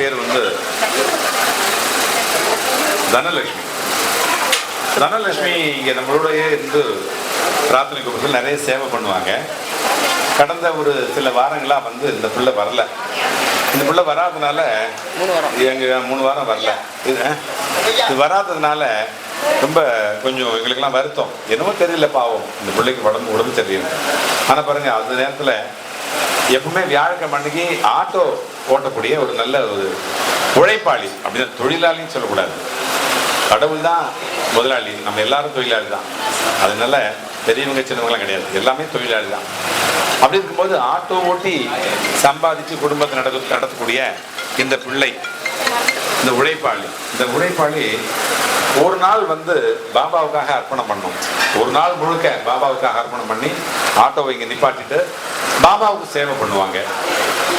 பேர் வந்து தனலட்சுமி. தனலட்சுமி இங்கே நம்மளோடயே இருந்து பிரார்த்தனை கூட்டத்தில் நிறைய சேவை பண்ணுவாங்க. கடந்த ஒரு சில வாரங்களாக வந்து இந்த பிள்ளை வரல. இந்த பிள்ளை வராதனால எங்க மூணு வாரம் வரல. இது வராததுனால ரொம்ப கொஞ்சம் எங்களுக்கெல்லாம் வருத்தம். என்னமோ தெரியல பாவம். இந்த பிள்ளைக்கு உடம்பு உடம்பு சரியில்லை. ஆனால் பாருங்க அந்த நேரத்தில் எப்பவுமே வியாழக்கிழமை அன்னைக்கு ஆட்டோ ஓட்டக்கூடிய ஒரு நல்ல ஒரு உழைப்பாளி. அப்படின்னு தொழிலாளின்னு சொல்லக்கூடாது. கடவுள் தான் முதலாளி. நம்ம எல்லாரும் தொழிலாளி தான் அதனால பெரியவங்க சின்னவங்களாம் கிடையாது. எல்லாமே தொழிலாளி தான் அப்படி இருக்கும்போது ஆட்டோ ஓட்டி சம்பாதிச்சு குடும்பத்தை நடக்க நடத்தக்கூடிய இந்த பிள்ளை இந்த உழைப்பாளி இந்த உழைப்பாளி ஒரு நாள் வந்து பாபாவுக்காக அர்ப்பணம் பண்ணும். ஒரு நாள் முழுக்க பாபாவுக்காக அர்ப்பணம் பண்ணி ஆட்டோவை இங்கே நிப்பாட்டிட்டு பாபாவுக்கு சேவை பண்ணுவாங்க.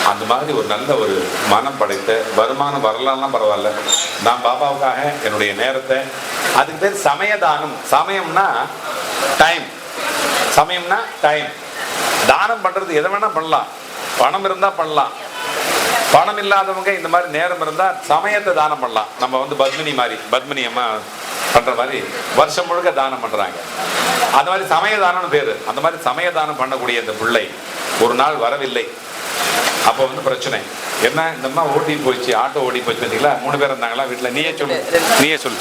அந்த மாதிரி ஒரு நல்ல ஒரு மனம் படைத்த வருமானம் வரலாம்லாம் பரவாயில்ல. நான் பாபாவுக்காக என்னுடைய நேரத்தை அதுக்கு பேர் சமயதானம். சமயம்னா டைம் சமயம்னா டைம் தானம் பண்ணுறது எதை வேணால் பண்ணலாம். பணம் இருந்தால் பண்ணலாம். பணம் இல்லாதவங்க இந்த மாதிரி நேரம் இருந்தால் சமயத்தை தானம் பண்ணலாம். நம்ம வந்து பத்மினி மாதிரி பத்மினி அம்மா பண்ற மாதிரி வருஷம் முழுக்க தானம் பண்றாங்க. அந்த மாதிரி சமய தானம்னு பேரு. அந்த மாதிரி சமய தானம் பண்ணக்கூடிய இந்த பிள்ளை ஒரு நாள் வரவில்லை. அப்போ வந்து பிரச்சனை. என்ன? இந்த அம்மா ஓட்டி போயிடுச்சு ஆட்டோ ஓட்டி போச்சு பார்த்தீங்களா மூணு பேர் இருந்தாங்களா வீட்டில் நீயே சொல்லு. நீயே சொல்லு.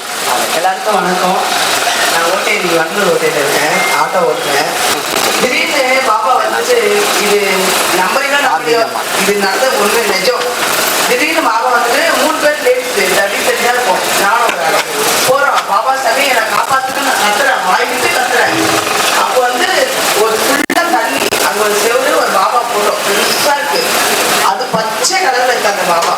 எல்லாருக்கும் வணக்கம். நான் ஓட்டேரி வண்டலூர் ஓட்டையில் இருக்கேன். ஆட்டோ ஓட்டுறேன். திடீர்னு பாப்பா வந்துட்டு இது நம்பரையும் நம்பரையோ இது நடந்த ஒன்று நிஜம் திடீர்னு பாபா வந்துட்டு மூணு பேர் லேடிஸ் தட்டி தட்டியாக இருப்போம் நானும் ஒரு பாபா போறோம் சாமி என்னை காப்பாத்துக்கு நான் கத்துறேன். வாங்கிட்டு கத்துறேன். அப்போ வந்து ஒரு ஃபுல்லா தண்ணி அங்கே ஒரு செவரு ஒரு பாபா போட்டோம் பெருசா இருக்கு. அது பச்சை கலர்ல இருக்கு அந்த பாபா.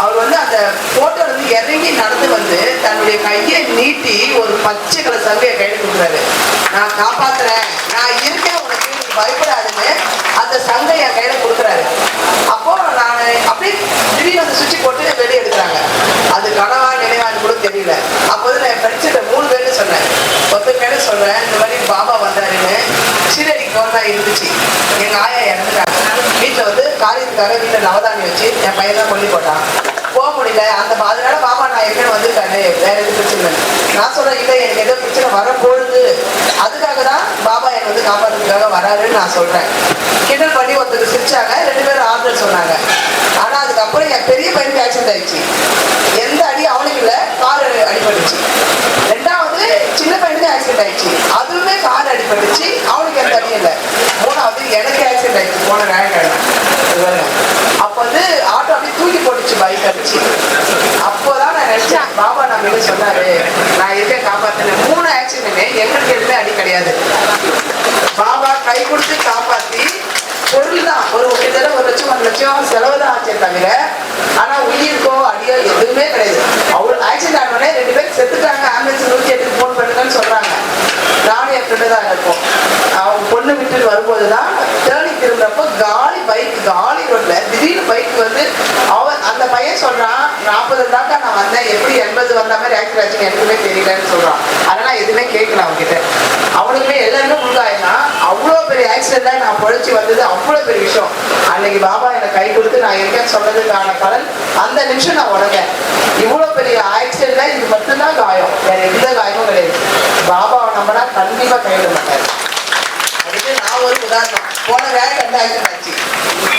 அவர் வந்து அந்த போட்டோ வந்து இறங்கி நடந்து வந்து தன்னுடைய கையை நீட்டி ஒரு பச்சை கலர் சங்கையை கையில் கொடுக்குறாரு. நான் காப்பாத்துறேன். நான் இருக்கேன் உனக்கு. பயப்படாதுன்னு அந்த சங்கையை கையில கொடுக்குறாரு அப்போ நான் அப்படியே திடீர்னு அந்த சுவிட்ச் எடுக்கிறாங்க அது கனவா நினைவான்னு கூட தெரியல. அப்போது நான் என் ஃப்ரெண்ட்ஸ்கிட்ட மூணு பேர்னு சொன்னேன். ஒருத்தர் பேர் சொல்றேன் இந்த மாதிரி பாபா வந்தாருன்னு. சீரடி போகிறதா இருந்துச்சு. எங்க ஆயா இறந்துட்டாங்க. வீட்டில் வந்து காரியத்துக்காக வீட்டில் நவதானி வச்சு என் பையன் தான் கொல்லி போட்டான். போக முடியல. அந்த அதனால பாபா நான் ஏற்கனவே வந்திருக்காரு. வேற எதுவும் பிரச்சனை இல்லை. நான் சொல்றேன் இல்லை எனக்கு ஏதோ பிரச்சனை வரப்போகுது. அதுக்காக தான் பாபா என்னை வந்து காப்பாற்றுறதுக்காக வராருன்னு நான் சொல்றேன். கிண்டல் பண்ணி ஒருத்தர் சிரிச்சாங்க. ரெண்டு பேரும் ஆறுதல் சொன்னாங்க. அப்புறம் என் பெரிய பையனுக்கு ஆக்சிடென்ட் ஆயிடுச்சு. எந்த அடி அவனுக்கு இல்லை கார் அடிபட்டுச்சு. ரெண்டாவது சின்ன பையனுக்கு ஆக்சிடென்ட் ஆயிடுச்சு. அதுவுமே கார் அடிபட்டுச்சு அவனுக்கு எந்த அடியும் இல்லை. மூணாவது எனக்கு ஆக்சிடென்ட் ஆயிடுச்சு போன ஞாயிற்றுக்கிழமை. அப்போ வந்து ஆட்டோ அப்படியே தூக்கி போட்டுச்சு பைக் அடிச்சு. அப்போதான் நான் நினைச்சேன் பாபா நம்ம கிட்ட சொன்னாரு நான் இருக்கேன் காப்பாத்தினேன். மூணு ஆக்சிடென்ட் எங்களுக்கு எதுவுமே அடி கிடையாது பாபா கை கொடுத்து காப்பாத்தி பொருள் தான் ஒரு கிட்டத்தட்ட ஒரு செலவுதான் செலவு தான் ஆச்சே தவிர ஆனா உயிருக்கோ அடியோ எதுவுமே கிடையாது அவ்வளோ ஆக்சிடென்ட் ஆனோடனே ரெண்டு பேர் செத்துட்டாங்க ஆம்புலன்ஸ் நூற்றி எட்டுக்கு ஃபோன் பண்ணுங்கன்னு சொல்றாங்க நானும் என் ஃப்ரெண்டு தான் இருக்கோம் அவங்க பொண்ணு விட்டுட்டு வரும்போது தான் டேர்னிங் திரும்புறப்போ காலி பைக் காலி ரோட்ல திடீர்னு பைக் வந்து அவன் அந்த பையன் சொல்றான் நாற்பது தாக்கா நான் வந்தேன். எப்படி எண்பது வந்த மாதிரி ஆக்சிடென்ட் ஆச்சுன்னு எனக்குமே தெரியலன்னு சொல்றான். அதனால எதுவுமே கேட்கல அவன்கிட்ட. அவனுக்குமே எல்லாருமே முழுகாயினா அவ்வளோ பெரிய ஆக்சிடென்ட்ல நான் பொழைச்சி வந்தது அவ்வளோ பெரிய விஷயம். அன்னைக்கு பாபா எனக்கு கை கொடுத்து நான் இருக்கேன்னு சொன்னதுக்கான பலன் அந்த நிமிஷம் நான் உடனேன் இவ்வளோ பெரிய ஆக்சிடென்ட்ல இது மட்டும்தான் காயம். வேற எந்த காயமும் கிடையாது. பாபாவை நம்மனா கண்டிப்பாக கைவிட மாட்டார். அதுக்கு ஒரு உதாரணம் போன வேலைக்கு ஆக்சிடென்ட் ஆச்சு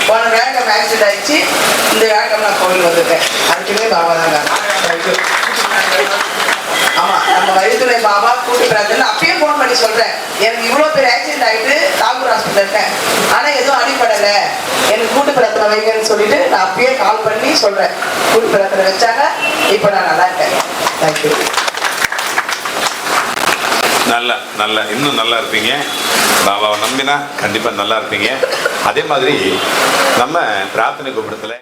போன வேலைக்கு ஆக்சிடென்ட் ஆயிடுச்சு. இந்த வேகம் நான் கோவில் வந்திருக்கேன். அதுக்குமே பாபா தான் ஆமா நம்ம வழித்துறை பாபா கூட்டு பிரார்த்தனை. அப்பயே ஃபோன் பண்ணி சொல்றேன். எனக்கு இவ்வளவு பேர் ஆக்சிடென்ட் ஆயிட்டு தாகூர் ஹாஸ்பிட்டல் இருக்கேன். ஆனா எதுவும் அடிப்படல எனக்கு கூட்டு பிரார்த்தனை வைங்கன்னு சொல்லிட்டு நான் அப்பயே கால் பண்ணி சொல்றேன். கூட்டு பிரார்த்தனை வச்சாங்க. இப்ப நான் நல்லா இருக்கேன். தேங்க்யூ நல்ல நல்ல இன்னும் நல்லா இருப்பீங்க. பாபாவை நம்பினா கண்டிப்பாக நல்லா இருப்பீங்க. அதே மாதிரி நம்ம பிரார்த்தனை கூப்பிடத்தில்